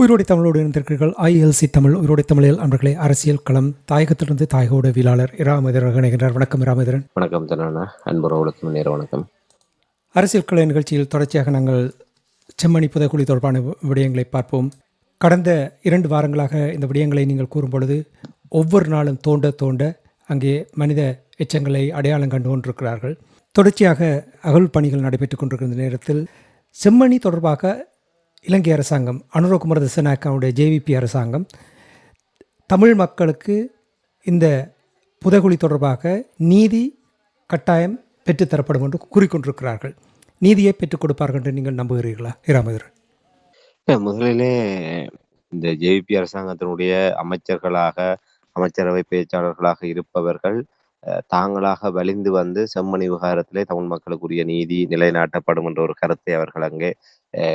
உயிரோடை தமிழோடு இருந்திருக்கிறீர்கள் ஐஎல்சி தமிழ் உயிரோடை தமிழில் அன்பர்களே அரசியல் களம் தாயகத்திலிருந்து தாயக ஊடகவியலாளர் இராமதிரன் இணைகின்றார். வணக்கம் இராமதிரன். வணக்கம் தனானா அன்புறவுகளுக்கும் நேர வணக்கம். அரசியல் கள நிகழ்ச்சியில் தொடர்ச்சியாக நாங்கள் செம்மணி புதைக்குழி தொடர்பான விடயங்களை பார்ப்போம். கடந்த இரண்டு வாரங்களாக இந்த விடயங்களை நீங்கள் கூறும் பொழுது ஒவ்வொரு நாளும் தோண்ட தோண்ட அங்கே மனித எச்சங்களை அடையாளம் கண்டு கொண்டிருக்கிறார்கள். தொடர்ச்சியாக அகல் பணிகள் நடைபெற்றுக் கொண்டிருக்கிற நேரத்தில் செம்மணி தொடர்பாக இலங்கை அரசாங்கம் அனுரகுமார திசநாயக்காவுடைய ஜேவிபி அரசாங்கம் தமிழ் மக்களுக்கு இந்த புதைகுழி தொடர்பாக நீதி கட்டாயம் பெற்றுத்தரப்படும் என்று கூறிக்கொண்டிருக்கிறார்கள். நீதியை பெற்றுக் கொடுப்பார்கள் என்று நீங்கள் நம்புகிறீர்களா? இராமதர். முதலிலே இந்த ஜேவிபி அரசாங்கத்தினுடைய அமைச்சர்களாக அமைச்சரவை பேச்சாளர்களாக இருப்பவர்கள் தாங்களாக வலிந்து வந்து செம்மணி விவகாரத்திலே தமிழ் மக்களுக்குரிய நீதி நிலைநாட்டப்படும் என்ற ஒரு கருத்தை அவர்கள் அங்கே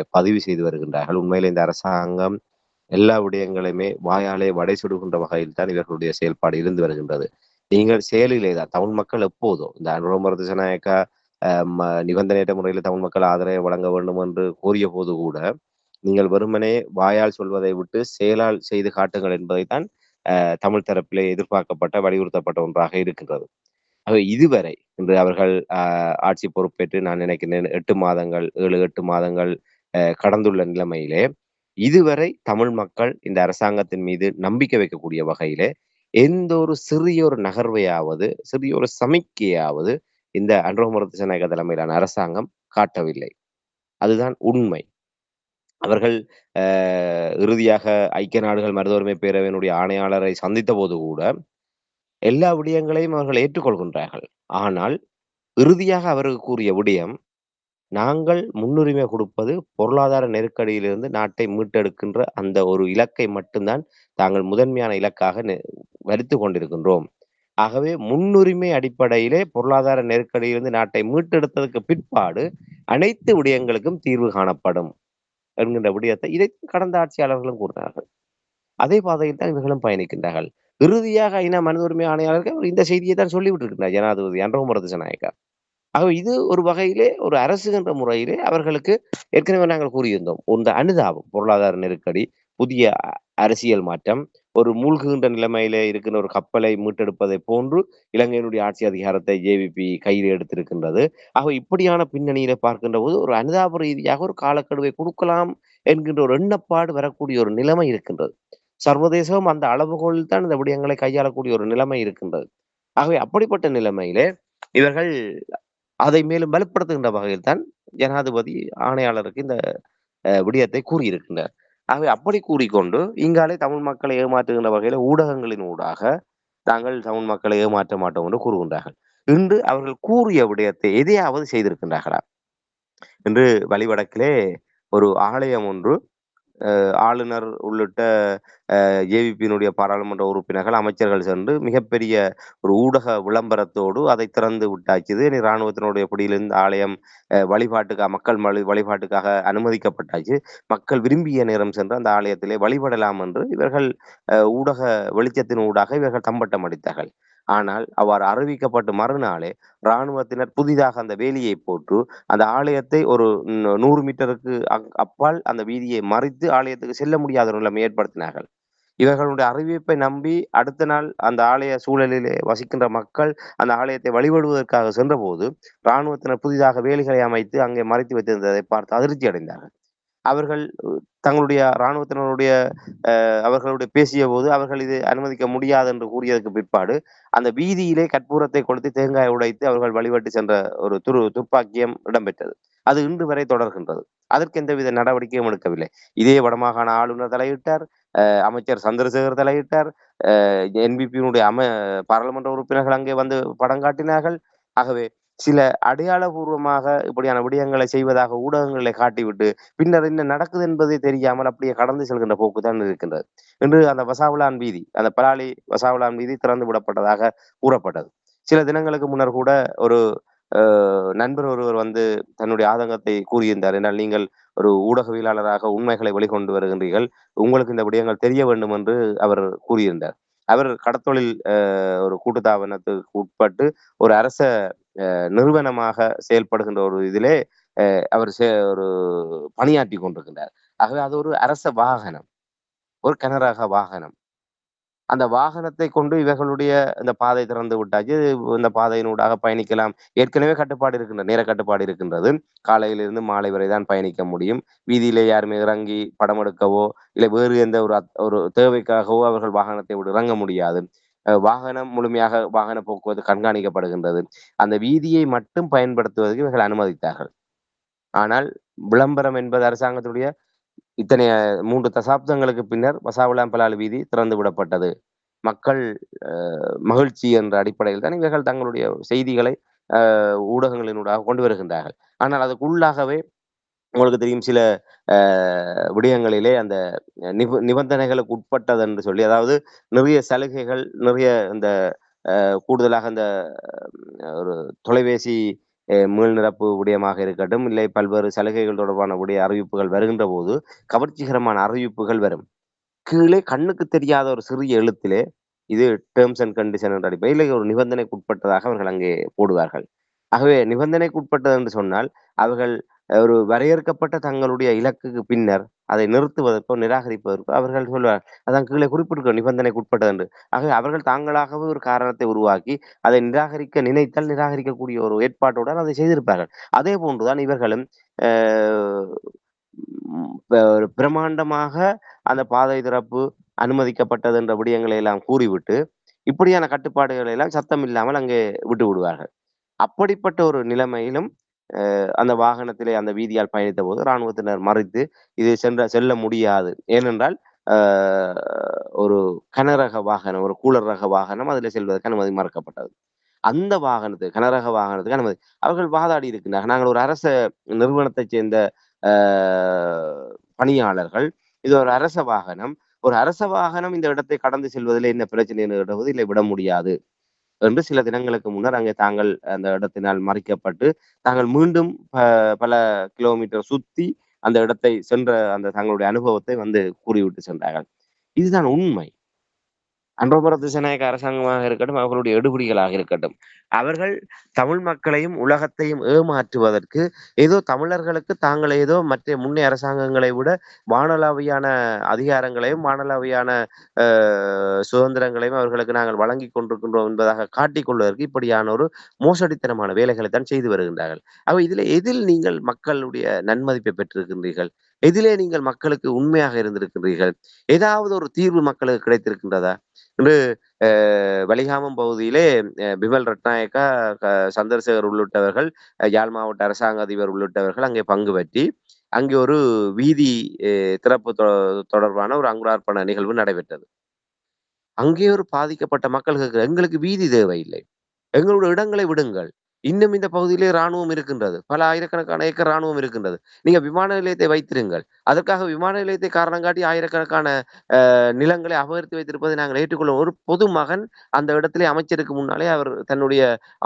பதிவு செய்து வருகின்றார்கள். உண்மையிலே இந்த அரசாங்கம் எல்லா விடயங்களையுமே வாயாலே வடை சுடுகின்ற வகையில் தான் இவர்களுடைய செயல்பாடு இருந்து வருகின்றது. நீங்கள் செயலிலே தான் தமிழ் மக்கள் எப்போதும் இந்த அனுரமர திசநாயக்கா ம- நிபந்தனையற்ற முறையில் தமிழ் மக்கள் ஆதரவை வழங்க வேண்டும் என்று கோரிய போது கூட நீங்கள் வெறுமனே வாயால் சொல்வதை விட்டு செயலால் செய்து காட்டுங்கள் என்பதைத்தான் தான் தமிழ் தரப்பிலே எதிர்பார்க்கப்பட்ட வலியுறுத்தப்பட்ட ஒன்றாக இருக்கின்றது. ஆகவே இதுவரை இன்று அவர்கள் ஆட்சி பொறுப்பேற்று நான் நினைக்கிறேன் எட்டு மாதங்கள் ஏழு எட்டு மாதங்கள் அஹ், கடந்துள்ள நிலைமையிலே இதுவரை தமிழ் மக்கள் இந்த அரசாங்கத்தின் மீது நம்பிக்கை வைக்கக்கூடிய வகையிலே எந்த ஒரு சிறிய ஒரு நகர்வையாவது சிறிய ஒரு சமிக்கையாவது இந்த அன்ரோமர திசநாயக தலைமையிலான அரசாங்கம் காட்டவில்லை. அதுதான் உண்மை. அவர்கள் இறுதியாக ஐக்கிய நாடுகள் மருத்துவமை பேரவையினுடைய ஆணையாளரை சந்தித்த போது கூட எல்லா விடயங்களையும் அவர்கள் ஏற்றுக்கொள்கின்றார்கள். ஆனால் இறுதியாக அவருக்கு கூறிய விடயம் நாங்கள் முன்னுரிமை கொடுப்பது பொருளாதார நெருக்கடியிலிருந்து நாட்டை மீட்டெடுக்கின்ற அந்த ஒரு இலக்கை மட்டும்தான் தாங்கள் முதன்மையான இலக்காக நெ- வரித்து கொண்டிருக்கின்றோம். ஆகவே முன்னுரிமை அடிப்படையிலே பொருளாதார நெருக்கடியிலிருந்து நாட்டை மீட்டெடுத்ததுக்கு பிற்பாடு அனைத்து விடயங்களுக்கும் தீர்வு காணப்படும். என்கின்ற விடயத்தை இதை கடந்த ஆட்சியாளர்களும் கூறினார்கள். அதே பாதையில் தான் இவர்களும் பயணிக்கின்றார்கள். இறுதியாக ஐநா மனித உரிமை ஆணையாளர்கள் இந்த செய்தியை தான் சொல்லிவிட்டு இருக்கின்றார் ஜனாதிபதி அன்றகுமர திசநாயக்கா ஆகவே இது ஒரு வகையிலே ஒரு அரசு என்ற முறையிலே அவர்களுக்கு ஏற்கனவே நாங்கள் கூறியிருந்தோம். இந்த அனுதாபம் பொருளாதார நெருக்கடி புதிய அரசியல் மாற்றம் ஒரு மூழ்குகின்ற நிலைமையிலே இருக்கின்ற ஒரு கப்பலை மீட்டெடுப்பதை போன்று இலங்கையினுடைய ஆட்சி அதிகாரத்தை ஜேவிபி கையில் எடுத்திருக்கின்றது. ஆக இப்படியான பின்னணியில பார்க்கின்ற போது ஒரு அனுதாப ரீதியாக ஒரு காலக்கெடுவை கொடுக்கலாம் என்கின்ற ஒரு எண்ணப்பாடு வரக்கூடிய ஒரு நிலைமை இருக்கின்றது. சர்வதேசம் அந்த அளவுகோலில் தான் இந்த விடயங்களை கையாளக்கூடிய ஒரு நிலைமை இருக்கின்றது. ஆகவே அப்படிப்பட்ட நிலைமையிலே இவர்கள் அதை மேலும் வலுப்படுத்துகின்ற வகையில் தான் ஜனாதிபதி ஆணையாளருக்கு இந்த அஹ், விடயத்தை கூறியிருக்கின்றார். ஆகவே அப்படி கூறிக்கொண்டு இங்காலே தமிழ் மக்களை ஏமாற்றுகின்ற வகையில ஊடகங்களின் ஊடாக தாங்கள் தமிழ் மக்களை ஏமாற்ற மாட்டோம் என்று கூறுகின்றார்கள். இன்று அவர்கள் கூறிய விடயத்தை எதையாவது செய்திருக்கின்றார்களா? இன்று வழிவடக்கிலே ஒரு ஆலயம் ஒன்று ஆளுநர் உள்ளிட்ட ஜேவிபியினுடைய பாராளுமன்ற உறுப்பினர்கள் அமைச்சர்கள் சென்று மிகப்பெரிய ஒரு ஊடக விளம்பரத்தோடு அதை திறந்து விட்டாச்சுது இனி இராணுவத்தினுடைய பிடியிலிருந்து ஆலயம் அஹ், வழிபாட்டுக்காக மக்கள் வழி- வழிபாட்டுக்காக அனுமதிக்கப்பட்டாச்சு. மக்கள் விரும்பிய நேரம் சென்று அந்த ஆலயத்திலே வழிபடலாம் என்று இவர்கள் அஹ், ஊடக வெளிச்சத்தின் ஊடாக இவர்கள் தம்பட்டம் அடித்தார்கள். ஆனால் அவ்வாறு அறிவிக்கப்பட்டு மறுநாளே இராணுவத்தினர் புதிதாக அந்த வேலியை போட்டு அந்த ஆலயத்தை ஒரு நூறு மீட்டருக்கு அப்பால் அந்த வீதியை மறித்து ஆலயத்துக்கு செல்ல முடியாத ஒரு நிலைமை ஏற்படுத்தினார்கள். இவர்களுடைய அறிவிப்பை நம்பி அடுத்த நாள் அந்த ஆலய சூழலிலே வசிக்கின்ற மக்கள் அந்த ஆலயத்தை வழிபடுவதற்காக சென்றபோது இராணுவத்தினர் புதிதாக வேலிகளை அமைத்து அங்கே மறைத்து வைத்திருந்ததை பார்த்து அதிர்ச்சி அடைந்தார்கள் அவர்கள் தங்களுடைய இராணுவத்தினருடைய அஹ், அவர்களுடைய பேசிய போது அவர்கள் இது அனுமதிக்க முடியாது என்று கூறியதற்கு பிற்பாடு அந்த வீதியிலே கற்பூரத்தை கொளுத்தி தேங்காய் உடைத்து அவர்கள் வழிபட்டு சென்ற ஒரு துரு துப்பாக்கியம் இடம்பெற்றது. அது இன்று வரை தொடர்கின்றது. அதற்கு எந்தவித நடவடிக்கையும் எடுக்கவில்லை. இதே வடமாகாண ஆளுநர் தலையிட்டார் அஹ், அமைச்சர் சந்திரசேகர் தலையிட்டார் என்பிபியினுடைய அம பாராளுமன்ற உறுப்பினர்கள் அங்கே வந்து படம் காட்டினார்கள். ஆகவே சில அடையாளபூர்வமாக இப்படியான விடயங்களை செய்வதாக ஊடகங்களை காட்டிவிட்டு பின்னர் என்ன நடக்குது என்பதை தெரியாமல் அப்படியே கடந்து செல்கின்ற போக்கு தான் இருக்கின்றது. என்று அந்த வசாவுலான் வீதி அந்த பலாலி வசாவுலான் வீதி திறந்து விடப்பட்டதாக கூறப்பட்டது. சில தினங்களுக்கு முன்னர் கூட ஒரு அஹ், நண்பர் ஒருவர் வந்து தன்னுடைய ஆதங்கத்தை கூறியிருந்தார். என்றால் நீங்கள் ஒரு ஊடகவியலாளராக உண்மைகளை வெளிக்கொண்டு வருகின்றீர்கள். உங்களுக்கு இந்த விடயங்கள் தெரிய வேண்டும் என்று அவர் கூறியிருந்தார். அவர் கடத்தொழில் அஹ், ஒரு கூட்டுத்தாபனத்துக்கு உட்பட்டு ஒரு அரச அஹ், நிறுவனமாக செயல்படுகின்ற ஒரு இதிலே அஹ், அவர் செ- ஒரு பணியாற்றி கொண்டிருக்கின்றார் ஆகவே அது ஒரு அரச வாகனம் ஒரு கனரக வாகனம். அந்த வாகனத்தை கொண்டு இவர்களுடைய இந்த பாதை திறந்து விட்டாச்சு. இந்த பாதையினூடாக பயணிக்கலாம். ஏற்கனவே கட்டுப்பாடு இருக்கின்ற நேர கட்டுப்பாடு இருக்கின்றது. காலையிலிருந்து மாலை வரை தான் பயணிக்க முடியும். வீதியிலே யாருமே இறங்கி படம் எடுக்கவோ, இல்லை வேறு எந்த ஒரு ஒரு தேவைக்காகவோ அவர்கள் வாகனத்தை விட இறங்க முடியாது. வாகனம் முழுமையாக வாகன போக்குவரத்து கண்காணிக்கப்படுகின்றது. அந்த வீதியை மட்டும் பயன்படுத்துவதற்கு இவர்கள் அனுமதித்தார்கள். ஆனால் விளம்பரம் என்பது அரசாங்கத்துடைய இத்தனைய மூன்று தசாப்தங்களுக்கு பின்னர் வசாவளாம்பலாலு வீதி திறந்து விடப்பட்டது. மக்கள் மகிழ்ச்சி என்ற அடிப்படையில் தான் இவர்கள் தங்களுடைய செய்திகளை ஊடகங்களினூடாக கொண்டு வருகின்றார்கள். ஆனால் அதுக்குள்ளாகவே உங்களுக்கு தெரியும் சில விடயங்களிலே அந்த நிப நிபந்தனைகளுக்கு உட்பட்டது என்று சொல்லி, அதாவது நிறைய சலுகைகள், நிறைய இந்த கூடுதலாக அந்த ஒரு தொலைபேசி மீள்நிரப்பு விடயமாக இருக்கட்டும், இல்லை பல்வேறு சலுகைகள் தொடர்பான உடைய அறிவிப்புகள் வருகின்ற போது கவர்ச்சிகரமான அறிவிப்புகள் வரும். கீழே கண்ணுக்கு தெரியாத ஒரு சிறிய எழுத்திலே, இது டேர்ம்ஸ் அண்ட் கண்டிஷன் என்ற அடிப்படையில் ஒரு நிபந்தனைக்கு உட்பட்டதாக அவர்கள் அங்கே போடுவார்கள். ஆகவே நிபந்தனைக்கு உட்பட்டது என்று சொன்னால், அவர்கள் ஒரு வரையறுக்கப்பட்ட தங்களுடைய இலக்குக்கு பின்னர் அதை நிறுத்துவதற்கோ, நிராகரிப்பதற்கோ அவர்கள் சொல்வார். அதான் கீழே குறிப்பிட்டிருக்க நிபந்தனைக்கு உட்பட்டது என்று. ஆகவே அவர்கள் தாங்களாகவே ஒரு காரணத்தை உருவாக்கி, அதை நிராகரிக்க நினைத்தால் நிராகரிக்கக்கூடிய ஒரு ஏற்பாட்டுடன் அதை செய்திருப்பார்கள். அதே போன்றுதான் இவர்களும் ஒரு பிரமாண்டமாக அந்த பாதை திறப்பு அனுமதிக்கப்பட்டது என்ற விடயங்களை எல்லாம் கூறிவிட்டு, இப்படியான கட்டுப்பாடுகளை எல்லாம் சத்தம் இல்லாமல் அங்கே விட்டு விடுவார்கள். அப்படிப்பட்ட ஒரு நிலைமையிலும் அந்த வாகனத்திலே அந்த வீதியால் பயணித்த போது இராணுவத்தினர் மறைத்து இது சென்ற செல்ல முடியாது. ஏனென்றால், ஒரு கனரக வாகனம், ஒரு கூலர் ரக வாகனம் அதில் செல்வதற்கு அனுமதி மறுக்கப்பட்டது. அந்த வாகனத்துக்கு கனரக வாகனத்துக்கு அனுமதி அவர்கள் வாதாடி இருக்கின்றார்கள். நாங்கள் ஒரு அரச நிறுவனத்தைச் சேர்ந்த பணியாளர்கள். இது ஒரு அரச வாகனம். ஒரு அரச வாகனம் இந்த இடத்தை கடந்து செல்வதில் என்ன பிரச்சனை என்று கேட்டபோது, இல்லை விட முடியாது. என்று சில தினங்களுக்கு முன்னர் அங்கே தாங்கள் அந்த இடத்தினால் மறைக்கப்பட்டு தாங்கள் மீண்டும் ப பல கிலோமீட்டர் சுத்தி அந்த இடத்தை சென்ற அந்த தங்களுடைய அனுபவத்தை வந்து கூறிவிட்டு சென்றார்கள். இதுதான் உண்மை. அனுரகுமார திசாநாயக்க அரசாங்கமாக இருக்கட்டும், அவர்களுடைய எடுபடிகளாக இருக்கட்டும். அவர்கள் தமிழ் மக்களையும், உலகத்தையும் ஏமாற்றுவதற்கு, ஏதோ தமிழர்களுக்கு தாங்கள் ஏதோ மற்ற முன்னே அரசாங்கங்களை விட வானளாவியான அதிகாரங்களையும், வானளாவியான சுதந்திரங்களையும் அவர்களுக்கு நாங்கள் வழங்கி கொண்டிருக்கின்றோம் என்பதாக காட்டிக்கொள்வதற்கு இப்படியான ஒரு மோசடித்தனமான வேலைகளை தான் செய்து வருகின்றார்கள். ஆக இதுல எதில் நீங்கள் மக்களுடைய நன்மதிப்பை பெற்றிருக்கின்றீர்கள்? எதிலே நீங்கள் மக்களுக்கு உண்மையாக இருந்திருக்கின்றீர்கள்? ஏதாவது ஒரு தீர்வு மக்களுக்கு கிடைத்திருக்கின்றதா? என்று வலிகாமம் பகுதியிலே பிமல் ரட்நாயக்கா, சந்திரசேகர் உள்ளிட்டவர்கள், யாழ் மாவட்ட அரசாங்க அதிபர் உள்ளிட்டவர்கள் அங்கே பங்கு பற்றி, அங்கே ஒரு வீதி திறப்பு தொ தொடர்பான ஒரு அங்குரார்ப்பண நிகழ்வு நடைபெற்றது. அங்கே ஒரு பாதிக்கப்பட்ட மக்களுக்கு "எங்களுக்கு வீதி தேவையில்லை. எங்களோட இடங்களை விடுங்கள். இன்னும் இந்த பகுதியிலே ராணுவம் இருக்கின்றது. பல ஆயிரக்கணக்கான ஏக்கர் இராணுவம் இருக்கின்றது. நீங்க விமான நிலையத்தை வைத்திருங்கள். அதற்காக விமான நிலையத்தை காரணம் காட்டி ஆயிரக்கணக்கான நிலங்களை அபகரித்து வைத்திருப்பதை நாங்கள் ஏற்றுக்கொள்ளும் ஒரு பொதுமகன் அந்த இடத்திலே அமைச்சருக்கு முன்னாலே அவர் தன்னுடைய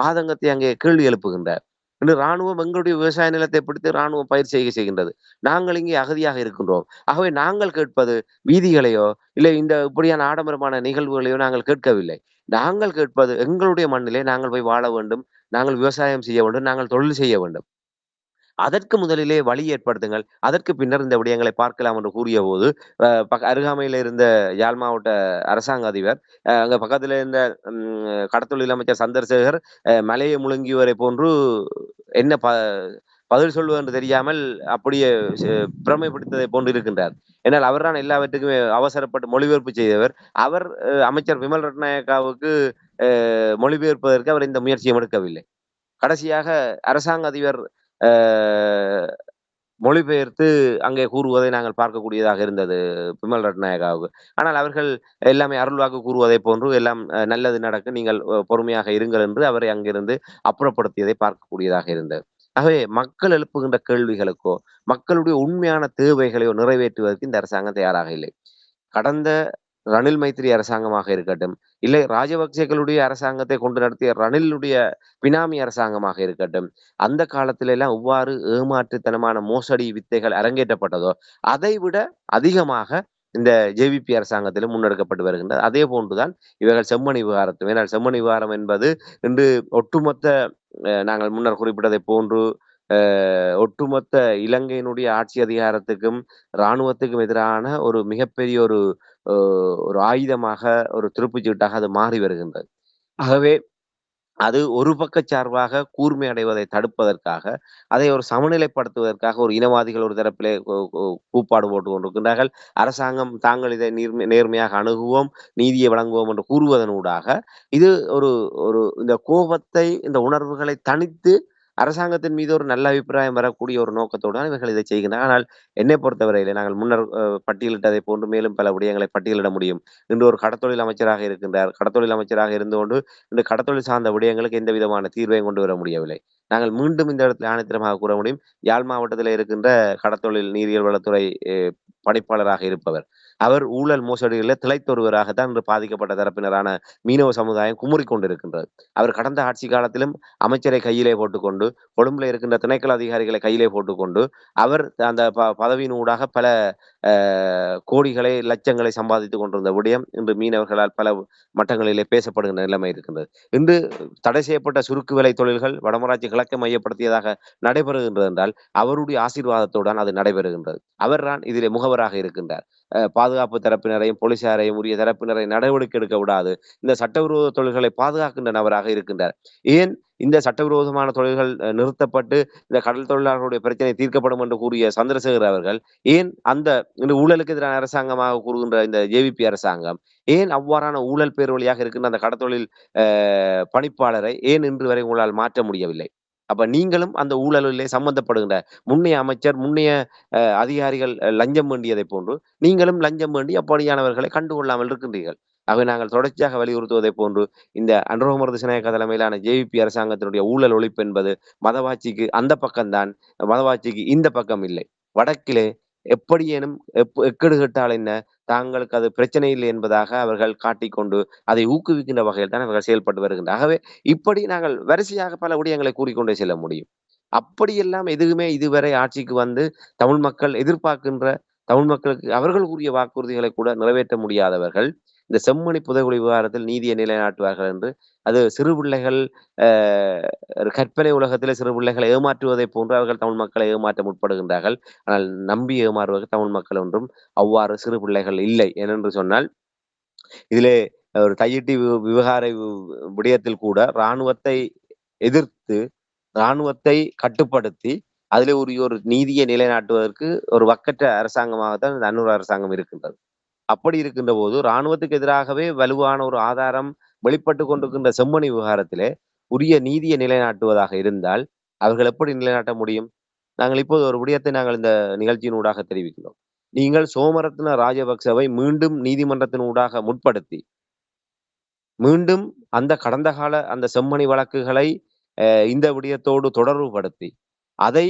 ஆதங்கத்தை அங்கே கேள்வி எழுப்புகின்றார். இன்று ராணுவம் எங்களுடைய விவசாய நிலத்தை பிடித்து ராணுவம் பயிர் செய்கை செய்கின்றது. நாங்கள் இங்கே அகதியாக இருக்கின்றோம். ஆகவே நாங்கள் கேட்பது வீதிகளையோ, இல்லை இந்த இப்படியான ஆடம்பரமான நிகழ்வுகளையோ நாங்கள் கேட்கவில்லை. நாங்கள் கேட்பது எங்களுடைய மண்ணிலே நாங்கள் போய் வாழ வேண்டும். நாங்கள் விவசாயம் செய்ய வேண்டும். நாங்கள் தொழில் செய்ய வேண்டும். அதற்கு முதலிலே வழி ஏற்படுத்துங்கள். அதற்கு பின்னர் இந்த விடயங்களை பார்க்கலாம் என்று கூறியபோது, போது அருகாமையில் இருந்த யாழ் மாவட்ட அரசாங்க அதிபர், அங்க பக்கத்தில இருந்த கடத்தொழில் அமைச்சர் சந்திரசேகர், மலையை முழுங்கியவரை போன்று என்ன ப பதில் சொல்வது என்று தெரியாமல் அப்படியே பிரமைப்படுத்ததை போன்று இருக்கின்றார். ஏனால் அவர் தான் எல்லாவற்றுக்குமே அவசரப்பட்டு மொழிபெயர்ப்பு செய்தவர். அவர் அமைச்சர் விமல் ரட்நாயக்காவுக்கு மொழிபெயர்ப்பதற்கு அவர் இந்த முயற்சியும் எடுக்கவில்லை. கடைசியாக அரசாங்க அதிபர் மொழிபெயர்த்து அங்கே கூறுவதை நாங்கள் பார்க்கக்கூடியதாக இருந்தது பிமல் ரட்நாயகாவுக்கு ஆனால் அவர்கள் எல்லாமே அருள்வாக்கு கூறுவதைப் போன்று எல்லாம் நல்லது நடக்கும். நீங்கள் பொறுமையாக இருங்கள் என்று அவரை அங்கிருந்து அப்புறப்படுத்தியதை பார்க்கக்கூடியதாக இருந்தது. ஆகவே மக்கள் எழுப்புகின்ற கேள்விகளுக்கோ, மக்களுடைய உண்மையான தேவைகளையோ நிறைவேற்றுவதற்கு இந்த அரசாங்கம் தயாராக இல்லை. கடந்த ரணில் மைத்திரி அரசாங்கமாக இருக்கட்டும், இல்லை ராஜபக்சேக்களுடைய அரசாங்கத்தை கொண்டு நடத்திய ரணிலுடைய பினாமி அரசாங்கமாக இருக்கட்டும், அந்த காலத்தில எல்லாம் எவ்வாறு ஏமாற்றுத்தனமான மோசடி வித்தைகள் அரங்கேற்றப்பட்டதோ, அதை விட அதிகமாக இந்த ஜேவிபி அரசாங்கத்திலும் முன்னெடுக்கப்பட்டு வருகின்றது. அதே போன்றுதான் இவர்கள் செம்மணி விவகாரத்தும். ஏனால் செம்மணி விவகாரம் என்பது இன்று ஒட்டுமொத்த நாங்கள் முன்னர் குறிப்பிட்டதைப் போன்று அஹ், ஒட்டுமொத்த இலங்கையினுடைய ஆட்சி அதிகாரத்துக்கும் இராணுவத்துக்கும் எதிரான ஒரு மிகப்பெரிய ஒரு ஒரு ஆயுதமாக ஒரு திருப்புச்சீட்டாக அது மாறி வருகின்றது. ஆகவே அது ஒரு பக்கச்சார்பாக கூர்மை அடைவதை தடுப்பதற்காக அதை ஒரு சமநிலைப்படுத்துவதற்காக ஒரு இனவாதிகள் ஒரு தரப்பிலே கூப்பாடு போட்டுக் கொண்டிருக்கின்றார்கள். அரசாங்கம் தாங்கள் இதை நேர்மை நேர்மையாக அணுகுவோம் நீதியை வழங்குவோம் என்று கூறுவதனூடாக இது ஒரு ஒரு இந்த கோபத்தை இந்த உணர்வுகளை தனித்து அரசாங்கத்தின் மீது ஒரு நல்ல அபிப்பிராயம் வரக்கூடிய ஒரு நோக்கத்தோடு தான் இவர்கள் இதை செய்கின்றனர். ஆனால் என்னை பொறுத்தவரையிலே நாங்கள் முன்னர் அஹ், பட்டியலிட்டதை போன்று மேலும் பல விடயங்களை பட்டியலிட முடியும். இன்று ஒரு கடத்தொழில் அமைச்சராக இருக்கின்றார். கடத்தொழில் அமைச்சராக இருந்து கொண்டு இன்று கடத்தொழில் சார்ந்த விடயங்களுக்கு எந்த விதமான தீர்வையும் கொண்டு வர முடியவில்லை. நாங்கள் மீண்டும் இந்த இடத்துல ஆணைத்தரமாக கூற முடியும். யாழ் மாவட்டத்தில் இருக்கின்ற கடத்தொழில் நீரியல் வளத்துறை படைப்பாளராக இருப்பவர். அவர் ஊழல் மோசடிகளில் திளைத்தொருவராகத்தான் இன்று பாதிக்கப்பட்ட தரப்பினரான மீனவ சமுதாயம் குமுறிக் கொண்டிருக்கின்றது. அவர் கடந்த ஆட்சி காலத்திலும் அமைச்சரை கையிலே போட்டுக்கொண்டு கொழும்புல இருக்கின்ற திணைக்கள அதிகாரிகளை கையிலே போட்டுக்கொண்டு அவர் அந்த ப- பதவியின் ஊடாக பல கோடிகளை லட்சங்களை சம்பாதித்துக் கொண்டிருந்த விடயம் இன்று மீனவர்களால் பல மட்டங்களிலே பேசப்படுகின்ற நிலைமை இருக்கின்றது. இன்று தடை செய்யப்பட்ட சுருக்கு விலை தொழில்கள் வடமராட்சி கிழக்கை மையப்படுத்தியதாக நடைபெறுகின்றது என்றால் அவருடைய ஆசீர்வாதத்துடன் அது நடைபெறுகின்றது. அவர்தான் இதிலே முகவராக இருக்கின்றார். அஹ், பாதுகாப்பு தரப்பினரையும் போலீசாரையும் உரிய தரப்பினரை நடவடிக்கை எடுக்க விடாது. இந்த சட்டவிரோத தொழில்களை பாதுகாக்கின்ற நபராக இருக்கின்றார். ஏன் இந்த சட்டவிரோதமான தொழில்கள் நிறுத்தப்பட்டு இந்த கடல் தொழிலாளர்களுடைய பிரச்சனை தீர்க்கப்படும் என்று கூறிய சந்திரசேகர் அவர்கள் ஏன் அந்த இந்த ஊழலுக்கு எதிரான அரசாங்கமாக கூறுகின்ற இந்த ஜேவிபி அரசாங்கம் ஏன் அவ்வாறான ஊழல் பேர் வழியாக இருக்கின்ற அந்த கடத்தொழில் அஹ், பணிப்பாளரை ஏன் இன்று வரை உங்களால் மாற்ற முடியவில்லை? அப்ப நீங்களும் அந்த ஊழலிலே சம்பந்தப்படுகின்ற முன்னைய அமைச்சர் முன்னைய அஹ், அதிகாரிகள் அஹ், லஞ்சம் வேண்டியதை போன்று நீங்களும் லஞ்சம் வேண்டி அப்படியானவர்களை கண்டுகொள்ளாமல் இருக்கின்றீர்கள். ஆகவே நாங்கள் தொடர்ச்சியாக வலியுறுத்துவதை போன்று இந்த அன்ரோமர் திசநாயக்க தலைமையிலான ஜேவிபி அரசாங்கத்தினுடைய ஊழல் ஒழிப்பு என்பது மதவாட்சிக்கு அந்த பக்கம்தான் மதவாட்சிக்கு இந்த பக்கம் இல்லை. வடக்கிலே எப்படியேனும் எப் எக்கெடுகெட்டால் என்ன? தாங்களுக்கு அது பிரச்சனை இல்லை என்பதாக அவர்கள் காட்டிக்கொண்டு அதை ஊக்குவிக்கின்ற வகையில் தான் அவர்கள் செயல்பட்டு வருகின்றனர் ஆகவே இப்படி நாங்கள் வரிசையாக பல விடயங்களை கூறிக்கொண்டே செல்ல முடியும். அப்படியெல்லாம் எதுவுமே இதுவரை ஆட்சிக்கு வந்து தமிழ் மக்கள் எதிர்பார்க்கின்ற தமிழ் மக்களுக்கு அவர்கள் கூறிய வாக்குறுதிகளை கூட நிறைவேற்ற முடியாதவர்கள் இந்த செம்மணி புதைகுழி விவகாரத்தில் நீதியை நிலைநாட்டுவார்கள் என்று அது சிறு பிள்ளைகள் கற்பனை உலகத்திலே சிறு பிள்ளைகளை ஏமாற்றுவதை போன்று அவர்கள் தமிழ் மக்களை ஏமாற்ற முற்படுகின்றார்கள். ஆனால் நம்பி ஏமாறுவதற்கு தமிழ் மக்கள் ஒன்றும் அவ்வாறு சிறு பிள்ளைகள் இல்லை ஏனென்று சொன்னால் இதிலே ஒரு தையிட்டி வி- விவகார வி- விடயத்தில் கூட இராணுவத்தை எதிர்த்து இராணுவத்தை கட்டுப்படுத்தி அதிலே உரிய ஒரு நீதியை நிலைநாட்டுவதற்கு ஒரு வக்கற்ற அரசாங்கமாகத்தான் இந்த அன்னூர் அரசாங்கம் இருக்கின்றது. அப்படி இருக்கின்ற போது இராணுவத்துக்கு எதிராகவே வலுவான ஒரு ஆதாரம் வெளிப்பட்டு கொண்டிருக்கின்ற செம்மணி விவகாரத்திலே உரிய நீதியை நிலைநாட்டுவதாக இருந்தால் அவர்கள் எப்படி நிலைநாட்ட முடியும்? நாங்கள் இப்போது ஒரு விடயத்தை நாங்கள் இந்த நிகழ்ச்சியின் ஊடாக தெரிவிக்கிறோம். நீங்கள் சோமரத்ன ராஜபக்சவை மீண்டும் நீதிமன்றத்தின் ஊடாக முற்படுத்தி மீண்டும் அந்த கடந்த கால அந்த செம்மணி வழக்குகளை அஹ், இந்த விடயத்தோடு தொடர்புபடுத்தி அதை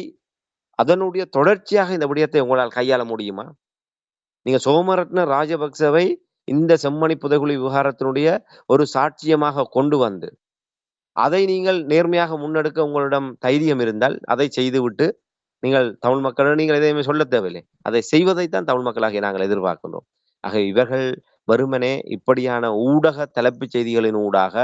அதனுடைய தொடர்ச்சியாக இந்த விடயத்தை உங்களால் கையாள முடியுமா? நீங்க சோமரத்ன ராஜபக்சவை இந்த செம்மணி புதைகுழி விவகாரத்தினுடைய ஒரு சாட்சியமாக கொண்டு வந்து அதை நீங்கள் நேர்மையாக முன்னெடுக்க உங்களிடம் தைரியம் இருந்தால் அதை செய்துவிட்டு நீங்கள் தமிழ் மக்களிடம் நீங்கள் எதையுமே சொல்ல தேவையில்லை. அதை செய்வதைத்தான் தமிழ் மக்களாகிய நாங்கள் எதிர்பார்க்கின்றோம். ஆக இவர்கள் வருமனே இப்படியான ஊடக தலைப்புச் செய்திகளின் ஊடாக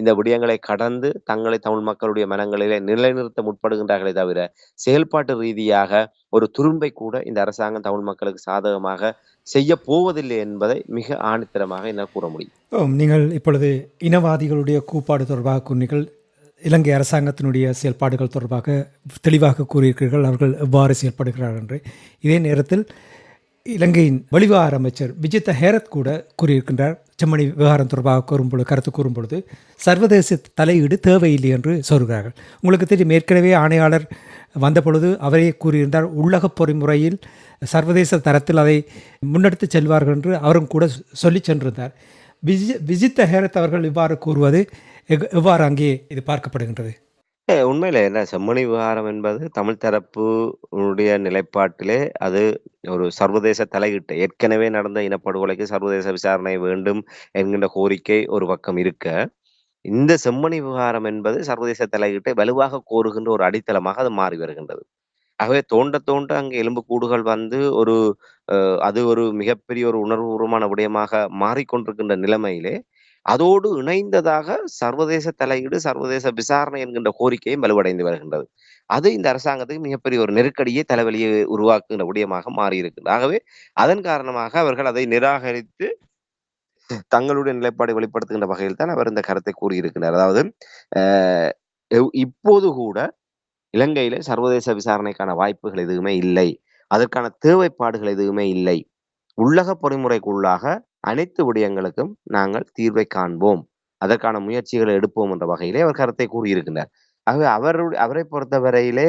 இந்த விடயங்களை கடந்து தங்களை தமிழ் மக்களுடைய மனங்களிலே நிலைநிறுத்த முற்படுகின்றார்களே தவிர செயல்பாட்டு ரீதியாக ஒரு துரும்பை கூட இந்த அரசாங்கம் தமிழ் மக்களுக்கு சாதகமாக செய்ய போவதில்லை என்பதை மிக ஆணித்தரமாக என்னால் கூற முடியும். நீங்கள் இப்பொழுது இனவாதிகளுடைய கூப்பாடு தொடர்பாக கூறினீர்கள். இலங்கை அரசாங்கத்தினுடைய செயல்பாடுகள் தொடர்பாக தெளிவாக கூறியிருக்கிறீர்கள். அவர்கள் எவ்வாறு செயல்படுகிறார்கள் என்று. இதே நேரத்தில் இலங்கையின் வெளிவார அமைச்சர் விஜித்த ஹேரத் கூட கூறியிருக்கின்றார். செம்மணி விவகாரம் தொடர்பாக கூறும்பொழுது கருத்து கூறும்பொழுது சர்வதேச தலையீடு தேவையில்லை என்று சொல்கிறார்கள். உங்களுக்கு தெரியும் ஏற்கனவே ஆணையாளர் வந்த பொழுது அவரே கூறியிருந்தார் உள்ளக பொறிமுறையில் சர்வதேச தரத்தில் அதை முன்னெடுத்து செல்வார்கள் என்று அவரும் கூட சொல்லி சென்றிருந்தார். விஜி விஜித்த ஹேரத் அவர்கள் இவ்வாறு கூறுவது எவ்- எவ்வாறு அங்கே இது பார்க்கப்படுகின்றது? ஏ, உண்மையில என்ன செம்மணி விவகாரம் என்பது தமிழ் தரப்புடைய நிலைப்பாட்டிலே அது ஒரு சர்வதேச தலையீட்டு. ஏற்கனவே நடந்த இனப்படுகொலைக்கு சர்வதேச விசாரணை வேண்டும் என்கின்ற கோரிக்கை ஒரு பக்கம் இருக்க இந்த செம்மணி விவகாரம் என்பது சர்வதேச தலையீட்டை வலுவாக கோருகின்ற ஒரு அடித்தளமாக அது மாறி வருகின்றது. ஆகவே தோண்ட தோண்ட அங்கே எலும்புக்கூடுகள் வந்து ஒரு அஹ், அது ஒரு மிகப்பெரிய ஒரு உணர்வுபூர்வமான விடயமாக மாறிக்கொண்டிருக்கின்ற நிலைமையிலே அதோடு இணைந்ததாக சர்வதேச தலையீடு, சர்வதேச விசாரணை என்கின்ற கோரிக்கையும் வலுவடைந்து வருகின்றது. அது இந்த அரசாங்கத்துக்கு மிகப்பெரிய ஒரு நெருக்கடியை, தலைவலியை உருவாக்குகின்ற விடயமாக மாறியிருக்கிறது ஆகவே அதன் காரணமாக அவர்கள் அதை நிராகரித்து தங்களுடைய நிலைப்பாடை வெளிப்படுத்துகின்ற வகையில் தான் அவர் இந்த கருத்தை கூறியிருக்கிறார். அதாவது இப்போது கூட இலங்கையில சர்வதேச விசாரணைக்கான வாய்ப்புகள் எதுவுமே இல்லை. அதற்கான தேவைப்பாடுகள் எதுவுமே இல்லை. உள்ளக பொறிமுறைக்குள்ளாக அனைத்து விடயங்களுக்கும் நாங்கள் தீர்வை காண்போம். அதற்கான முயற்சிகளை எடுப்போம் என்ற வகையிலே அவர் கருத்தை கூறியிருக்கின்றார். ஆகவே அவருடைய அவரை பொறுத்தவரையிலே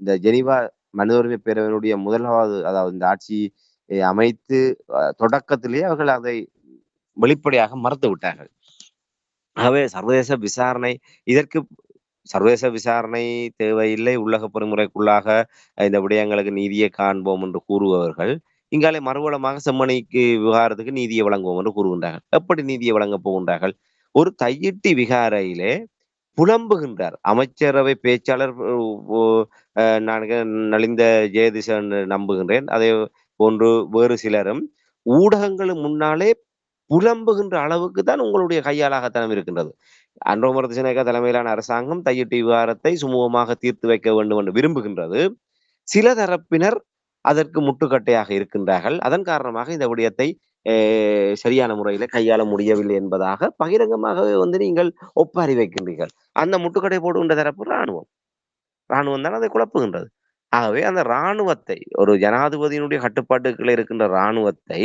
இந்த ஜெனிவா மனித உரிமை பேரவையினுடைய முதலாவது அதாவது இந்த ஆட்சி அமைத்து தொடக்கத்திலேயே அவர்கள் அதை வெளிப்படையாக மறுத்து விட்டார்கள். ஆகவே சர்வதேச விசாரணை இதற்கு சர்வதேச விசாரணை தேவையில்லை. உள்ளக பொறிமுறைக்குள்ளாக இந்த விடயங்களுக்கு நீதியை காண்போம் என்று கூறுபவர்கள், இங்காலே மறுவலமாக செம்மணிக்கு விவகாரத்துக்கு நீதியை வழங்குவோம் என்று கூறுகின்றார்கள். எப்படி நீதியை வழங்கப் போகின்றார்கள்? ஒரு தையிட்டி விகாரையிலே புலம்புகின்றார். அமைச்சரவை பேச்சாளர் நான் நலிந்த ஜெயதிச நம்புகின்றேன். அதே போன்று வேறு சிலரும் ஊடகங்களுக்கு முன்னாலே புலம்புகின்ற அளவுக்கு தான் உங்களுடைய கையாளாகத்தனம் இருக்கின்றது. அன்றோமர் திசநாயக்கா தலைமையிலான அரசாங்கம் தையிட்டி விவகாரத்தை சுமூகமாக தீர்த்து வைக்க வேண்டும் என்று விரும்புகின்றது. சில தரப்பினர் அதற்கு முட்டுக்கட்டையாக இருக்கின்றார்கள். அதன் காரணமாக இந்த விடயத்தை சரியான முறையில கையாள முடியவில்லை என்பதாக பகிரங்கமாகவே வந்து நீங்கள் ஒப்பாரி வைக்கின்றீர்கள். அந்த முட்டுக்கட்டை போடுகின்ற தரப்பு ராணுவம். ராணுவம் தான் அதை குழப்புகின்றது. ஆகவே அந்த ராணுவத்தை ஒரு ஜனாதிபதியினுடைய கட்டுப்பாட்டுக்குள்ளே இருக்கின்ற ராணுவத்தை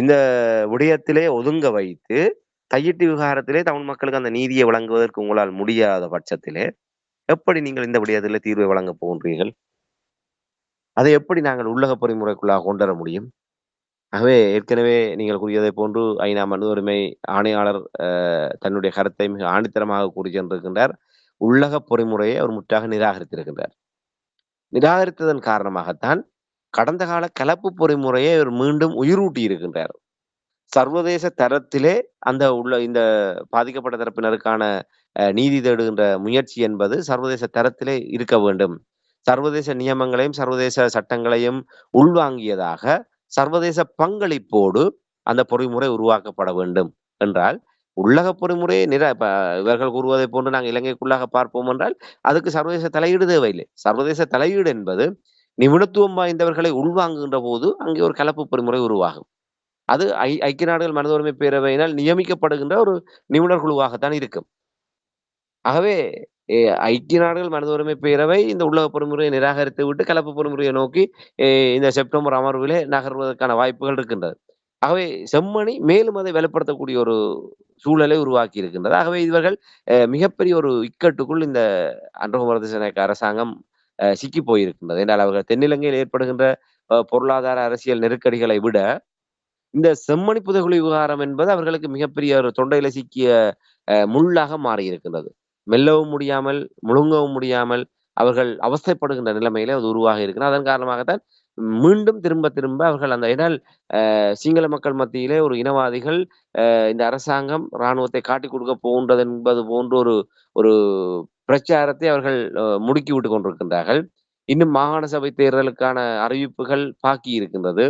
இந்த விடயத்திலே ஒதுங்க வைத்து, தையிட்டு விவகாரத்திலே தமிழ் மக்களுக்கு அந்த நீதியை வழங்குவதற்கு உங்களால் முடியாத பட்சத்திலே, எப்படி நீங்கள் இந்த விடயத்திலே தீர்வை வழங்கப் போகின்றீர்கள்? அதை எப்படி நாங்கள் உள்ளக பொறிமுறைக்குள்ளாக கொண்டு வர முடியும்? ஆகவே ஏற்கனவே நீங்கள் கூறியதைப் போன்று ஐநா மனித உரிமை ஆணையாளர் தன்னுடைய கருத்தை மிக ஆணித்தரமாக கூறி சென்றிருக்கின்றார். உள்ளக பொறிமுறையை அவர் முற்றாக நிராகரித்திருக்கின்றார். நிராகரித்ததன் காரணமாகத்தான் கடந்த கால கலப்பு பொறிமுறையை அவர் மீண்டும் உயிரூட்டி இருக்கின்றார். சர்வதேச தரத்திலே அந்த உள்ள இந்த பாதிக்கப்பட்ட தரப்பினருக்கான நீதி தேடுகின்ற முயற்சி என்பது சர்வதேச தரத்திலே இருக்க வேண்டும். சர்வதேச நியமங்களையும், சர்வதேச சட்டங்களையும் உள்வாங்கியதாக சர்வதேச பங்களிப்போடு அந்த பொறிமுறை உருவாக்கப்பட வேண்டும் என்றால், உள்ளக பொறிமுறையை நிர இவர்கள் கூறுவதை போன்று நாங்கள் இலங்கைக்குள்ளாக பார்ப்போம் என்றால், அதுக்கு சர்வதேச தலையீடு தேவையில்லை. சர்வதேச தலையீடு என்பது நிபுணத்துவம் வாய்ந்தவர்களை உள்வாங்குகின்ற போது அங்கே ஒரு கலப்பு பொறிமுறை உருவாகும். அது ஐ ஐக்கிய நாடுகள் மனித உரிமை பேரவையினால் நியமிக்கப்படுகின்ற ஒரு நிபுணர் குழுவாகத்தான் இருக்கும். ஆகவே ஐக்கிய நாடுகள் மனித உரிமை பேரவை இந்த உள்ளக நிராகரித்து விட்டு கலப்பு பொறிமுறையை நோக்கி இந்த செப்டம்பர் அமர்விலே நகர்வதற்கான வாய்ப்புகள் இருக்கின்றது. ஆகவே செம்மணி மேலும் அதை வெளிப்படுத்தக்கூடிய ஒரு சூழலை உருவாக்கி இருக்கின்றது. ஆகவே இவர்கள் மிகப்பெரிய ஒரு இக்கட்டுக்குள் இந்த அன்றகுமார அரசாங்கம் சிக்கி போயிருக்கின்றது. என்றால் அவர்கள் தென்னிலங்கையில் ஏற்படுகின்ற பொருளாதார, அரசியல் நெருக்கடிகளை விட, இந்த செம்மணி புதைகுழி விவகாரம் என்பது அவர்களுக்கு மிகப்பெரிய ஒரு தொண்டையில சிக்கிய அ முள்ளாக மாறியிருக்கின்றது. மெல்லவும் முடியாமல், முழுங்கவும் முடியாமல் அவர்கள் அவஸ்தைப்படுகின்ற நிலைமையிலே அது உருவாகி இருக்கிறது. அதன் காரணமாகத்தான் மீண்டும் திரும்ப திரும்ப அவர்கள் அந்த இடல் சிங்கள மக்கள் மத்தியிலே ஒரு இனவாதிகள் இந்த அரசாங்கம் ராணுவத்தை காட்டிக் கொடுக்க போகின்றது என்பது போன்ற ஒரு ஒரு பிரச்சாரத்தை அவர்கள் முடுக்கி விட்டு கொண்டிருக்கின்றார்கள். இன்னும் மாகாண சபை தேர்தலுக்கான அறிவிப்புகள் பாக்கி இருக்கின்றது.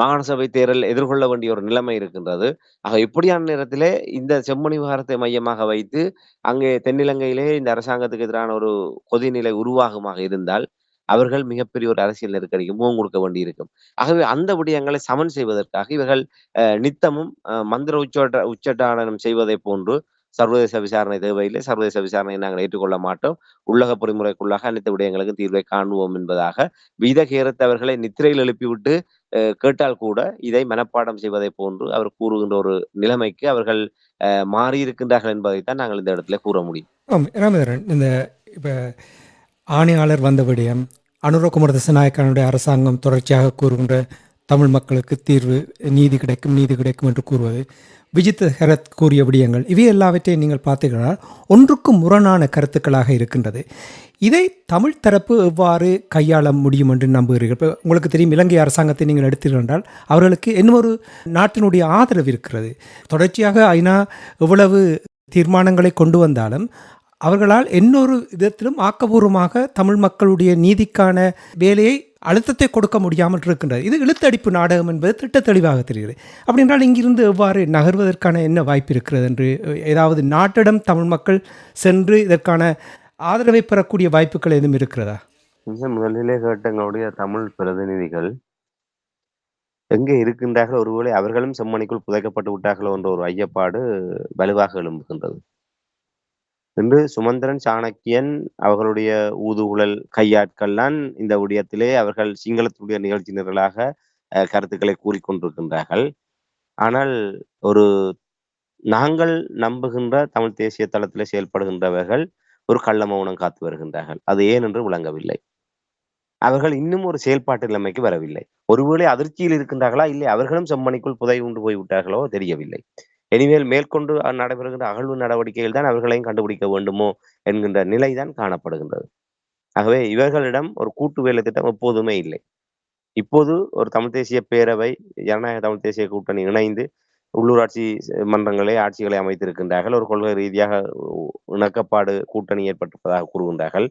மாகாண சபை தேர்தல் எதிர்கொள்ள வேண்டிய ஒரு நிலைமை இருக்கின்றது. ஆக இப்படியான நேரத்திலே இந்த செம்மணி விவகாரத்தை மையமாக வைத்து, அங்கே தென்னிலங்கையிலே இந்த அரசாங்கத்துக்கு எதிரான ஒரு கொதிநிலை உருவாகுமாக இருந்தால், அவர்கள் மிகப்பெரிய ஒரு அரசியல் நெருக்கடிக்கு முகம் கொடுக்க வேண்டியிருக்கும். ஆகவே அந்த விடயங்களை சமன் செய்வதற்காக இவர்கள் நித்தமும் மந்திர உச்சோட்ட உச்சட்டாடனம் செய்வதைப் போன்று சர்வதேச விசாரணை தேவையில்லை. சர்வதேச விசாரணையை நாங்கள் ஏற்றுக்கொள்ள மாட்டோம். உள்ளக பொறிமுறைக்குள்ளாக அனைத்து விடயங்களுக்கும் தீர்வை காணுவோம் என்பதாக வீதகேரத்தவர்களை நித்திரையில் எழுப்பிவிட்டு கேட்டால் கூட இதை மனப்பாடம் செய்வதைப் போன்று அவர் கூறுகின்ற ஒரு நிலைமைக்கு அவர்கள் மாறியிருக்கின்றார்கள் என்பதைத்தான் நாங்கள் இந்த இடத்துல கூற முடியும். ராமதரன் இந்த இப்ப ஆணையாளர் வந்த விடயம், தசநாயக்கனுடைய அரசாங்கம் தொடர்ச்சியாக கூறுகின்ற தமிழ் மக்களுக்கு தீர்வு, நீதி கிடைக்கும், நீதி கிடைக்கும் என்று கூறுவது, விஜித் ஹெரத் கூறிய விடயங்கள் இவை எல்லாவற்றையும் நீங்கள் பார்த்தீர்களால் ஒன்றுக்கு முரணான கருத்துக்களாக இருக்கின்றது. இதை தமிழ் தரப்பு எவ்வாறு கையாள முடியும் என்று நம்புகிறீர்கள்? இப்போ உங்களுக்கு தெரியும் இலங்கை அரசாங்கத்தை நீங்கள் எடுத்தீர்கள் என்றால், அவர்களுக்கு இன்னொரு நாட்டினுடைய ஆதரவு இருக்கிறது. தொடர்ச்சியாக ஐநா எவ்வளவு தீர்மானங்களை கொண்டு வந்தாலும், அவர்களால் இன்னொரு விதத்திலும் ஆக்கபூர்வமாக தமிழ் மக்களுடைய நீதிக்கான வேலையை அழுத்தத்தை கொடுக்க முடியாமல் இருக்கின்றது. இது இழுத்தடிப்பு நாடகம் என்பது திட்ட தெளிவாக தெரிகிறது. அப்படி என்றால் இங்கிருந்து எவ்வாறு நகர்வதற்கான என்ன வாய்ப்பு இருக்கிறது என்று ஏதாவது நாட்டிடம் தமிழ் மக்கள் சென்று இதற்கான ஆதரவை பெறக்கூடிய வாய்ப்புகள் எதுவும் இருக்கிறதா? மிக முதலிலே கேட்டங்களுடைய தமிழ் பிரதிநிதிகள். எங்கே இருக்கின்றார்கள்? ஒருவேளை அவர்களும் செம்மணிக்குள் புதைக்கப்பட்டு விட்டார்களோ என்ற ஒரு ஐயப்பாடு வலுவாக எழும்புகின்றது. என்று சுமந்திரன் சாணக்கியன் அவர்களுடைய ஊதுகுழல் கையாட்கள்தான் இந்த விடயத்திலே அவர்கள் சிங்களத்துடைய நிகழ்ச்சி நிரலாக அஹ், கருத்துக்களை கூறிக்கொண்டிருக்கின்றார்கள். ஆனால் ஒரு நாங்கள் நம்புகின்ற தமிழ் தேசிய தளத்தில் செயல்படுகின்றவர்கள் ஒரு கள்ள மௌனம் காத்து வருகின்றார்கள். அது ஏன் என்று விளங்கவில்லை. அவர்கள் இன்னும் ஒரு செயல்பாட்டு நிலைமைக்கு வரவில்லை. ஒருவேளை அதிர்ச்சியில் இருக்கின்றார்களா இல்லை அவர்களும் செம்மணிக்குள் புதை உண்டு போய் விட்டார்களோ தெரியவில்லை. இனிமேல் மேற்கொண்டு நடைபெறுகின்ற அகழ்வு நடவடிக்கைகள் தான் அவர்களையும் கண்டுபிடிக்க வேண்டுமோ என்கின்ற நிலைதான் காணப்படுகின்றது. ஆகவே இவர்களிடம் ஒரு கூட்டு வேலை திட்டம் எப்போதுமே இல்லை. இப்போது ஒரு தமிழ் தேசிய பேரவை ஜனநாயக தமிழ் தேசிய கூட்டணி இணைந்து உள்ளூராட்சி மன்றங்களை ஆட்சிகளை அமைத்திருக்கின்றார்கள். ஒரு கொள்கை ரீதியாக இணக்கப்பாடு கூட்டணி ஏற்பட்டிருப்பதாக கூறுகின்றார்கள்.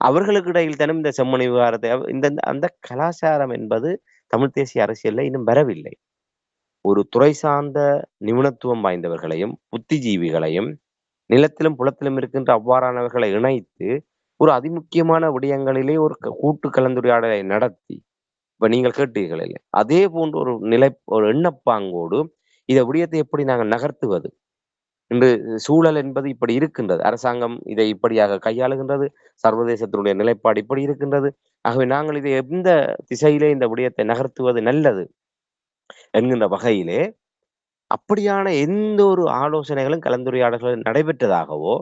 அவர்களுக்கு இடையில் தானும் இந்த செம்மணி விவகாரத்தை இந்த அந்த கலாச்சாரம் என்பது தமிழ் தேசிய அரசியல்ல இன்னும் வரவில்லை. ஒரு துறை சார்ந்த நிபுணத்துவம் வாய்ந்தவர்களையும் புத்திஜீவிகளையும் நிலத்திலும் புலத்திலும் இருக்கின்ற அவ்வாறானவர்களை இணைத்து ஒரு அதிமுக்கியமான விடயங்களிலே ஒரு கூட்டு கலந்துரையாடலை நடத்தி இப்ப நீங்கள் கேட்டீர்கள் இல்லை அதே போன்ற ஒரு நிலை ஒரு எண்ணப்பாங்கோடு இதை விடயத்தை எப்படி நாங்கள் நகர்த்துவது? இன்று சூழல் என்பது இப்படி இருக்கின்றது. அரசாங்கம் இதை இப்படியாக கையாளுகின்றது. சர்வதேசத்தினுடைய நிலைப்பாடு இப்படி இருக்கின்றது. ஆகவே நாங்கள் இதை எந்த திசையிலே இந்த விடயத்தை நகர்த்துவது நல்லது? என்கின்ற வகையிலே அப்படியான எந்த ஒரு ஆலோசனைகளும் கலந்துரையாடல்களும் நடைபெற்றதாகவோ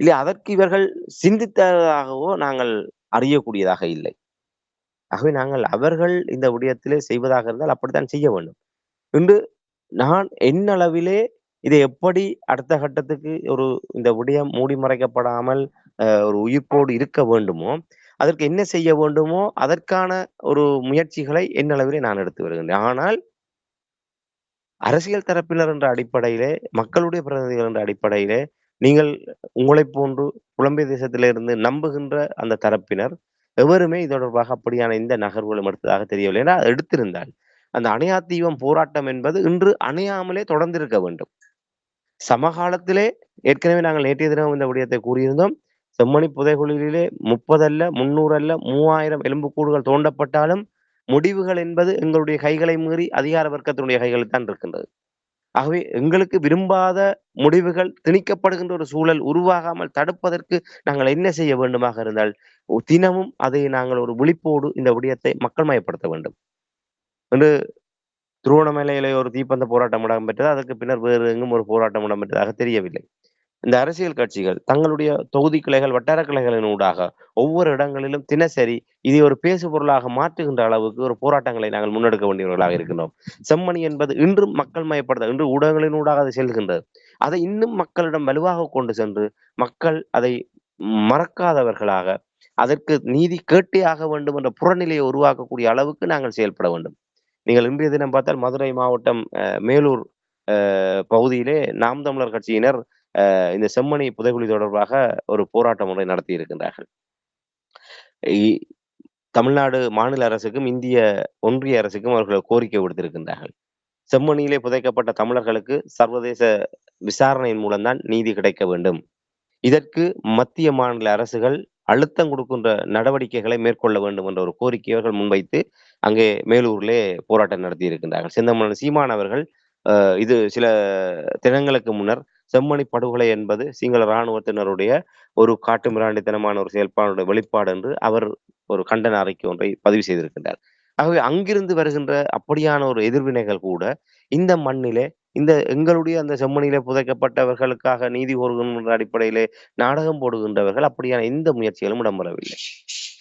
இல்லை அதற்கு இவர்கள் சிந்தித்ததாகவோ நாங்கள் அறியக்கூடியதாக இல்லை. ஆகவே நாங்கள் அவர்கள் இந்த விடயத்திலே செய்வதாக இருந்தால் அப்படித்தான் செய்ய வேண்டும். இன்று நான் என்னளவிலே இதை எப்படி அடுத்த கட்டத்துக்கு ஒரு இந்த விடயம் மூடி மறைக்கப்படாமல் ஒரு உயிர்ப்போடு இருக்க வேண்டுமோ அதற்கு என்ன செய்ய வேண்டுமோ அதற்கான ஒரு முயற்சிகளை என்னளவிலே நான் எடுத்து வருகின்றேன். ஆனால் அரசியல் தரப்பினர் என்ற அடிப்படையிலே மக்களுடைய பிரதிநிதிகள் என்ற அடிப்படையிலே நீங்கள் உங்களைப் போன்று புலம்பெயர் தேசத்திலிருந்து நம்புகின்ற அந்த தரப்பினர் எவருமே இது தொடர்பாக அப்படியான இந்த நகர்வுகளும் எடுத்ததாக தெரியவில்லை. ஏன்னா எடுத்திருந்தால் அந்த அணையா தீபம் போராட்டம் என்பது இன்று அணையாமலே தொடர்ந்திருக்க வேண்டும். சமகாலத்திலே ஏற்கனவே நாங்கள் நேற்றைய தினம் இந்த விடயத்தை கூறியிருந்தோம். செம்மணி புதைகுழிலே முப்பது அல்ல முன்னூறு அல்ல மூவாயிரம் எலும்புக்கூடுகள் தோண்டப்பட்டாலும் முடிவுகள் என்பது எங்களுடைய கைகளை மீறி அதிகார வர்க்கத்தினுடைய கைகளில் தான் இருக்கின்றது. ஆகவே எங்களுக்கு விரும்பாத முடிவுகள் திணிக்கப்படுகின்ற ஒரு சூழல் உருவாகாமல் தடுப்பதற்கு நாங்கள் என்ன செய்ய வேண்டுமாக இருந்தால் தினமும் அதை நாங்கள் ஒரு விழிப்போடு இந்த விடயத்தை மக்கள் மயப்படுத்த வேண்டும். என்று திருவண்ணாமலையிலே ஒரு தீப்பந்த போராட்டம் இடம்பெற்றது அதற்கு பின்னர் வேறு எங்கும் ஒரு போராட்டம் இடம்பெற்றதாக தெரியவில்லை. இந்த அரசியல் கட்சிகள் தங்களுடைய தொகுதி கிளைகள் வட்டார கிளைகளின் ஊடாக ஒவ்வொரு இடங்களிலும் தினசரி இதை ஒரு பேசு பொருளாக மாற்றுகின்ற அளவுக்கு ஒரு போராட்டங்களை நாங்கள் முன்னெடுக்க வேண்டியவர்களாக இருக்கின்றோம். செம்மணி என்பது இன்றும் மக்கள் மயப்படுத்த இன்று ஊடகங்களின் ஊடாக அது செல்கின்றது. அதை இன்னும் மக்களிடம் வலுவாக கொண்டு சென்று மக்கள் அதை மறக்காதவர்களாக அதற்கு நீதி கேட்டே ஆக வேண்டும் என்ற புறநிலையை உருவாக்கக்கூடிய அளவுக்கு நாங்கள் செயல்பட வேண்டும். நீங்கள் இன்றைய தினம் பார்த்தால் மதுரை மாவட்டம் அஹ், மேலூர் பகுதியிலே நாம் தமிழர் கட்சியினர் இந்த செம்மணி புதைகுழி தொடர்பாக ஒரு போராட்டம் ஒன்றை நடத்தி இருக்கின்றார்கள் தமிழ்நாடு மாநில அரசுக்கும் இந்திய ஒன்றிய அரசுக்கும் அவர்கள் கோரிக்கை விடுத்திருக்கின்றார்கள். செம்மணியிலே புதைக்கப்பட்ட தமிழர்களுக்கு சர்வதேச விசாரணையின் மூலம்தான் நீதி கிடைக்க வேண்டும். இதற்கு மத்திய மாநில அரசுகள் அழுத்தம் கொடுக்கின்ற நடவடிக்கைகளை மேற்கொள்ள வேண்டும் என்ற ஒரு கோரிக்கையை அவர்கள் முன்வைத்து அங்கே மேலூரிலே போராட்டம் நடத்தி இருக்கின்றார்கள் செந்தமன் சீமான் அவர்கள் இது சில தினங்களுக்கு முன்னர் செம்மணி படுகொலை என்பது சிங்கள இராணுவத்தினருடைய ஒரு காட்டு மிராண்டித்தனமான ஒரு செயல்பாடுடைய வெளிப்பாடு என்று அவர் ஒரு கண்டன அறிக்கை ஒன்றை பதிவு செய்திருக்கின்றார். ஆகவே அங்கிருந்து வருகின்ற அப்படியான ஒரு எதிர்வினைகள் கூட இந்த மண்ணிலே இந்த எங்களுடைய அந்த செம்மணியிலே புதைக்கப்பட்டவர்களுக்காக நீதி கோருகின்ற அடிப்படையிலே நாடகம் போடுகின்றவர்கள் அப்படியான எந்த முயற்சிகளும் இடம்பெறவில்லை.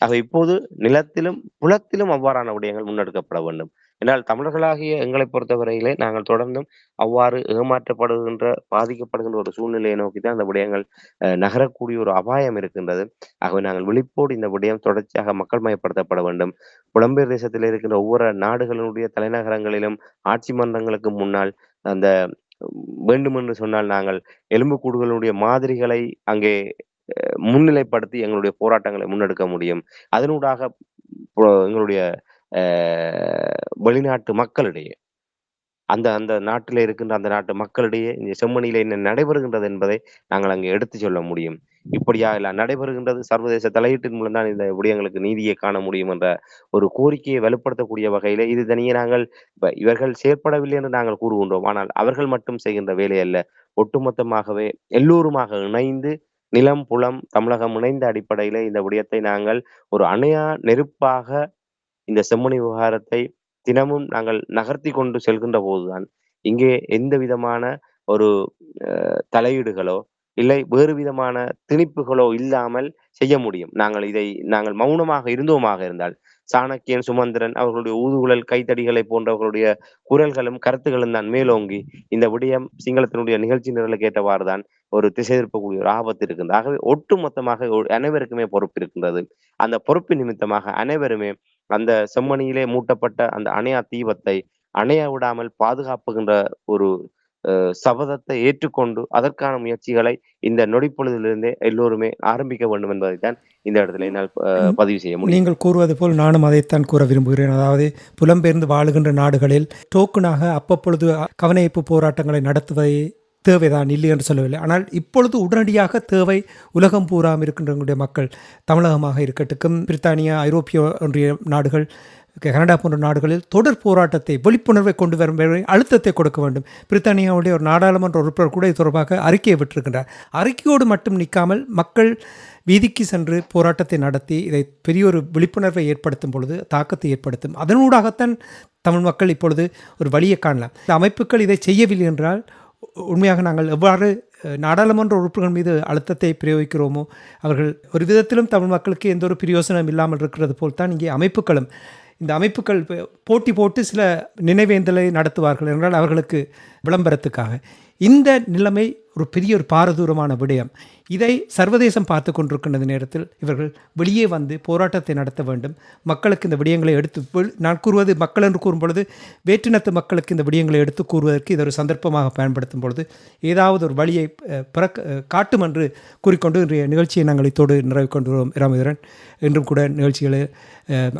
ஆக இப்போது நிலத்திலும் புலத்திலும் அவ்வாறான விடயங்கள் முன்னெடுக்கப்பட வேண்டும். என்றால் தமிழர்களாகிய எங்களை பொறுத்தவரையிலே நாங்கள் தொடர்ந்தும் அவ்வாறு ஏமாற்றப்படுகின்ற பாதிக்கப்படுகின்ற ஒரு சூழ்நிலையை நோக்கி தான் அந்த விடயங்கள் அஹ், நகரக்கூடிய ஒரு அபாயம் இருக்கின்றது. ஆகவே நாங்கள் விழிப்போடு இந்த விடயம் தொடர்ச்சியாக மக்கள் மயப்படுத்தப்பட வேண்டும். புலம்பெயர் தேசத்தில் இருக்கின்ற ஒவ்வொரு நாடுகளினுடைய தலைநகரங்களிலும் ஆட்சி மன்றங்களுக்கு முன்னால் அந்த வேண்டும் என்று சொன்னால் நாங்கள் எலும்புக்கூடுகளுடைய மாதிரிகளை அங்கே அஹ், முன்னிலைப்படுத்தி எங்களுடைய போராட்டங்களை முன்னெடுக்க முடியும். அதனூடாக எங்களுடைய வெளிநாட்டு மக்களிடையே. அந்த அந்த நாட்டில் இருக்கின்ற அந்த நாட்டு மக்களிடையே இந்த செம்மணியில என்ன நடைபெறுகின்றது என்பதை நாங்கள் அங்கே எடுத்து சொல்ல முடியும். இப்படியா எல்லாம் நடைபெறுகின்றது சர்வதேச தலையீட்டின் மூலம் தான் இந்த விடயங்களுக்கு நீதியை காண முடியும் என்ற ஒரு கோரிக்கையை வலுப்படுத்தக்கூடிய வகையில இது தனியே நாங்கள் இவர்கள் செயற்படவில்லை என்று நாங்கள் கூறுகின்றோம். ஆனால் அவர்கள் மட்டும் செய்கின்ற வேலை அல்ல. ஒட்டுமொத்தமாகவே எல்லோருமாக இணைந்து நிலம் புலம் தமிழகம் இணைந்த அடிப்படையில இந்த விடயத்தை நாங்கள் ஒரு அணையா நெருப்பாக இந்த செம்மணி விவகாரத்தை தினமும் நாங்கள் நகர்த்தி கொண்டு செல்கின்ற போதுதான். இங்கே எந்த விதமான ஒரு அஹ், தலையீடுகளோ இல்லை வேறு விதமான திணிப்புகளோ இல்லாமல் செய்ய முடியும். நாங்கள் இதை நாங்கள் மௌனமாக இருந்தோமாக இருந்தால் சாணக்கியன் சுமந்திரன் அவர்களுடைய ஊதுகுழல் கைத்தடிகளை போன்றவர்களுடைய குரல்களும் கருத்துகளும் தான் மேலோங்கி இந்த விடயம் சிங்களத்தினுடைய நிகழ்ச்சி நிரலுக்கு ஏற்றவாறு தான் ஒரு திசை திருப்பக்கூடிய ஒரு ஆபத்து இருக்கின்றது. ஆகவே ஒட்டுமொத்தமாக அனைவருக்குமே பொறுப்பு இருக்கின்றது. அந்த பொறுப்பு நிமித்தமாக அனைவருமே அந்த செம்மணியிலே மூட்டப்பட்ட அந்த அணையா தீபத்தை அணைய விடாமல் பாதுகாப்புகின்ற ஒரு சபதத்தை ஏற்றுக்கொண்டு அதற்கான முயற்சிகளை இந்த நொடிப்பொழுதிலிருந்தே எல்லோருமே ஆரம்பிக்க வேண்டும் என்பதைத்தான் இந்த இடத்துல என்னால் பதிவு செய்ய முடியும். நீங்கள் கூறுவது போல் நானும் அதைத்தான் கூற விரும்புகிறேன். அதாவது புலம்பெயர்ந்து வாழுகின்ற நாடுகளில் டோக்கனாக அப்பப்பொழுது கவனஈர்ப்பு போராட்டங்களை நடத்துவதை தேவைதான் இல்லை என்று சொல்லவில்லை. ஆனால் இப்பொழுது உடனடியாக தேவை உலகம் பூராம் இருக்கின்றவங்களுடைய மக்கள் தமிழகமாக இருக்கட்டுக்கும் பிரித்தானியா ஐரோப்பிய ஒன்றிய நாடுகள் கனடா போன்ற நாடுகளில் தொடர் போராட்டத்தை விழிப்புணர்வை கொண்டு வரும் அழுத்தத்தை கொடுக்க வேண்டும். பிரித்தானியாவுடைய ஒரு நாடாளுமன்ற உறுப்பினர் கூட இது தொடர்பாக அறிக்கையை விட்டிருக்கின்றார். அறிக்கையோடு மட்டும் நிற்காமல் மக்கள் வீதிக்கு சென்று போராட்டத்தை நடத்தி இதை பெரிய ஒரு விழிப்புணர்வை ஏற்படுத்தும் பொழுது தாக்கத்தை ஏற்படுத்தும். அதனூடாகத்தான் தமிழ் மக்கள் இப்பொழுது ஒரு வழியை காணலாம். இந்த அமைப்புகள் இதை செய்யவில்லை என்றால் உண்மையாக நாங்கள் எவ்வாறு நாடாளுமன்ற உறுப்பினர்கள் மீது அழுத்தத்தை பிரயோகிக்கிறோமோ அவர்கள் ஒரு விதத்திலும் தமிழ் மக்களுக்கு எந்த ஒரு பிரயோசனம் இல்லாமல் இருக்கிறது போல்தான் இங்கே அமைப்புகளும் இந்த அமைப்புகள் போட்டி போட்டு சில நினைவேந்தலை நடத்துவார்கள் என்றால் அவர்களுக்கு விளம்பரத்துக்காக. இந்த நிலைமை ஒரு பெரிய ஒரு பாரதூரமான விடயம். இதை சர்வதேசம் பார்த்து கொண்டிருக்கின்ற நேரத்தில் இவர்கள் வெளியே வந்து போராட்டத்தை நடத்த வேண்டும். மக்களுக்கு இந்த விடயங்களை எடுத்து நான் கூறுவது மக்கள் என்று கூறும் பொழுது வேற்றினத்து மக்களுக்கு இந்த விடயங்களை எடுத்து கூறுவதற்கு இது ஒரு சந்தர்ப்பமாக பயன்படுத்தும் பொழுது ஏதாவது ஒரு வழியை பிறக்க காட்டும் என்று கூறிக்கொண்டு இன்றைய நிகழ்ச்சியை நாங்கள் இத்தோடு நிறைவு கொண்டு வருவோம் ராமதுரன் என்றும் கூட நிகழ்ச்சிகளை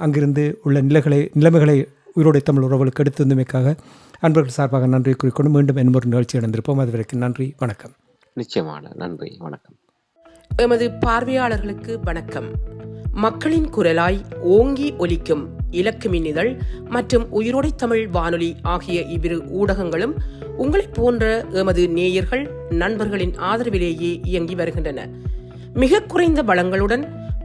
அங்கிருந்து உள்ள நிலைகளை நிலைமைகளை உயிரோடை தமிழ் உறவுகளுக்கு எடுத்து வந்தமைக்காக அன்பர்கள் சார்பாக நன்றி கூறிக்கொண்டு மீண்டும் என்பொரு நிகழ்ச்சி நடந்திருப்போம் அது வரைக்கும் நன்றி வணக்கம். நிச்சயமான நன்றி வணக்கம். எமது பார்வையாளர்களுக்கு வணக்கம். மக்களின் குரலாய் ஓங்கி ஒலிக்கும் இலக்கு மின்னிதழ் மற்றும் உயிரோடை தமிழ் வானொலி ஆகிய இவ்விரு ஊடகங்களும் உங்களைப் போன்ற எமது நேயர்கள் நண்பர்களின் ஆதரவிலேயே இயங்கி வருகின்றன. மிக குறைந்த வளங்களுடன்